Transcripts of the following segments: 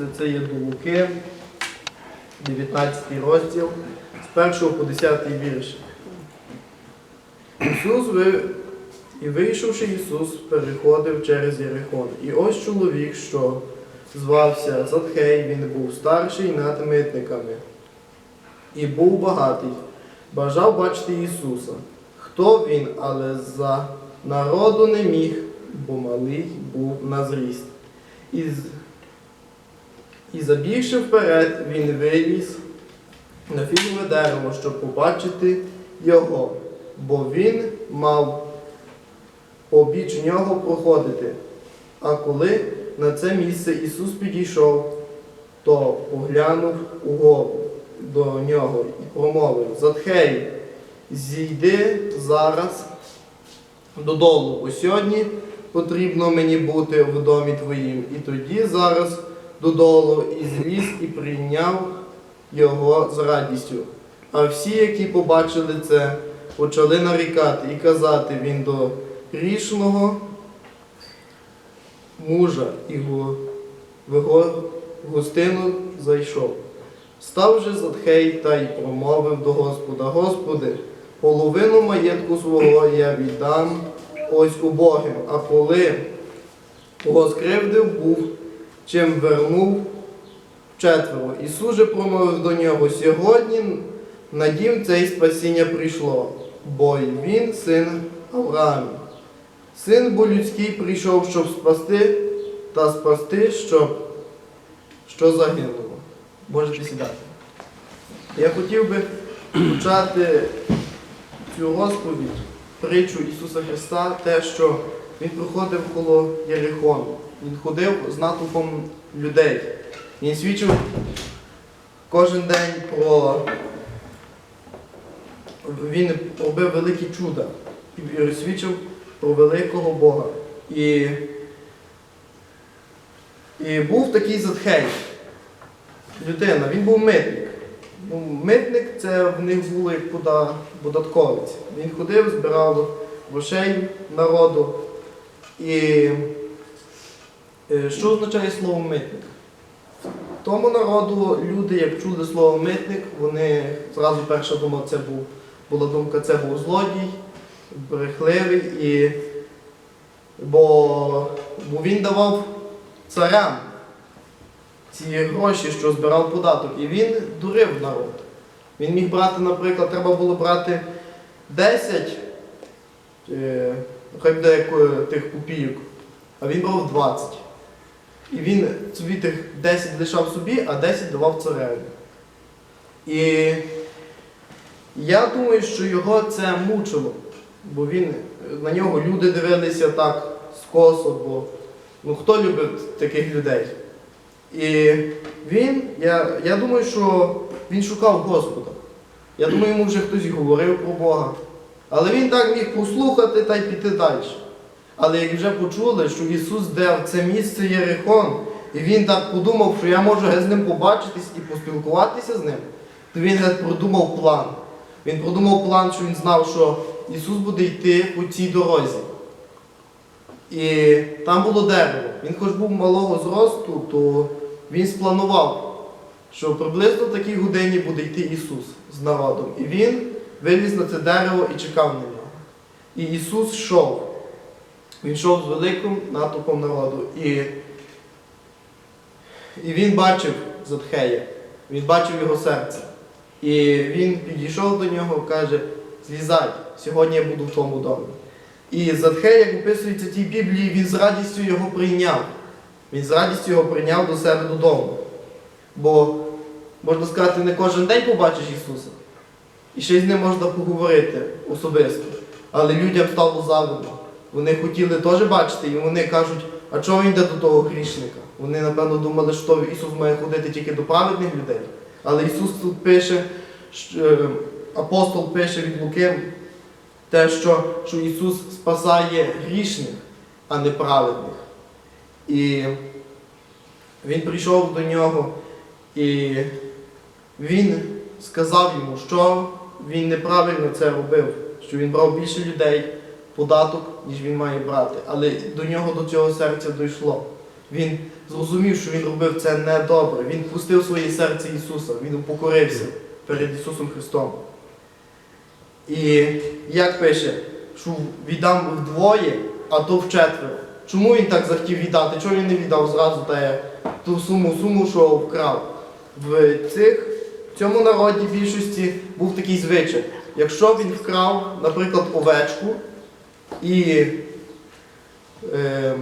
місце це є до Луки, 19 розділ, з 1 по 10 вірш. Ісус ви... і вийшовши Ісус, переходив через Єрихон. І ось чоловік, що звався Затхей, він був старший над митниками і був багатий, бажав бачити Ісуса. Хто він, але за народу не міг, бо малий був на зріст. І, і забігши вперед, він виліз на фігове дерево, щоб побачити його, бо він мав обіч нього проходити. А коли на це місце Ісус підійшов, то поглянув угору до нього і промовив Затхей, зійди зараз додолу, бо сьогодні потрібно мені бути в домі твоїм. І тоді зараз додолу і зліз і прийняв його з радістю. А всі, які побачили це, почали нарікати і казати він до грішного мужа і в його гостину зайшов. Став же Затхей та й промовив до Господа, Господи, половину маєтку свого я віддам ось убогим, а коли кого скривдив був, чим вернув четверо. Ісус же промовив до нього, сьогодні на дім цей спасіння прийшло, бо й він син Авраамів. Син бо людський прийшов, щоб спасти та спасти, щоб що загинуло. Можете сідати. Я хотів би почати цю розповідь, притчу Ісуса Христа, те, що Він проходив коло Єрихону. Він ходив з натовпом людей. Він свідчив кожен день про. Він робив великі чуда і розсвідчив про великого Бога. І, і був такий Затхей, людина, він був митник. Ну, митник це в них було як податковець. Він ходив, збирав грошей народу. І е, що означає слово митник? Тому народу люди, як чули слово митник, вони зразу перша думка це був, була думка, це був злодій, брехливий, і, бо, бо він давав царям ці гроші, що збирав податок, і він дурив народ. Він міг брати, наприклад, треба було брати 10, е, хай буде як е, тих копійок, а він брав 20. І він собі тих 10 лишав собі, а 10 давав цареві. І я думаю, що його це мучило, бо він, на нього люди дивилися так скосо, бо ну, хто любить таких людей? І він, я, я думаю, що він шукав Господа. Я думаю, йому вже хтось говорив про Бога. Але він так міг послухати та й піти далі. Але як вже почули, що Ісус де в це місце Єрихон, і він так подумав, що я можу з ним побачитись і поспілкуватися з ним, то він продумав план. Він продумав план, що він знав, що Ісус буде йти по цій дорозі. І там було дерево. Він хоч був малого зросту, то він спланував, що приблизно в такій годині буде йти Ісус з народом. І він виліз на це дерево і чекав на нього. І Ісус йшов. Він йшов з великим натовпом народу. І, і він бачив Затхея, він бачив його серце. І він підійшов до нього каже, злізай, сьогодні я буду в твоєму домі. І Затхей, як описується в тій Біблії, він з радістю його прийняв. Він з радістю його прийняв до себе додому. Бо, можна сказати, не кожен день побачиш Ісуса. І ще з ним можна поговорити особисто. Але людям стало завидно. Вони хотіли теж бачити, і вони кажуть, а чого він йде до того грішника? Вони, напевно, думали, що Ісус має ходити тільки до праведних людей. Але Ісус тут пише, що, е, апостол пише від Луки, те, що, що Ісус спасає грішних, а не праведних. І він прийшов до нього і він сказав йому, що він неправильно це робив, що він брав більше людей податок, ніж він має брати. Але до нього до цього серця дійшло. Він зрозумів, що він робив це недобре. Він пустив своє серце Ісуса, він упокорився перед Ісусом Христом. І як пише, що віддам вдвоє, а то вчетверо. Чому він так захотів віддати? Чому він не віддав зразу та ту суму, суму, що вкрав? В цих, в цьому народі більшості був такий звичай. Якщо він вкрав, наприклад, овечку і, е,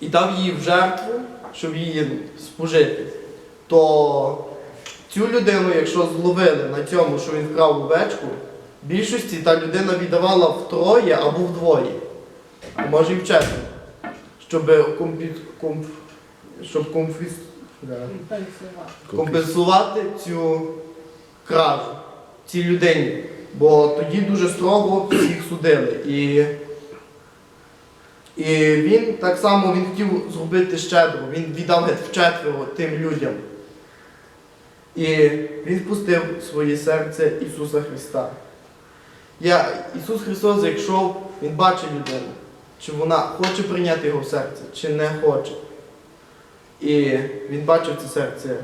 і дав її в жертву, щоб її спожити, то цю людину, якщо зловили на цьому, що він вкрав овечку, в більшості та людина віддавала втроє або вдвоє, може і вчетверо, щоб, компі... комп... щоб комфіс... компенсувати цю кражу цій людині. Бо тоді дуже строго всіх судили. І, і він так само він хотів зробити щедро, він віддав геть вчетверо тим людям. І він впустив своє серце Ісуса Христа. Я, Ісус Христос зайшов, Він бачить людину, чи вона хоче прийняти його в серце, чи не хоче. І він бачив це серце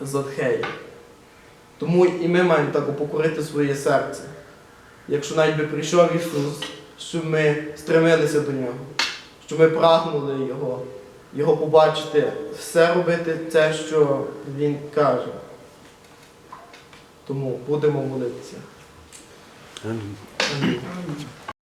Затхея. Тому і ми маємо так упокорити своє серце. Якщо навіть би прийшов Ісус, щоб ми стремилися до Нього, щоб ми прагнули Його, Його побачити, все робити те, що Він каже. Тому будемо молитися. Амінь. Амінь.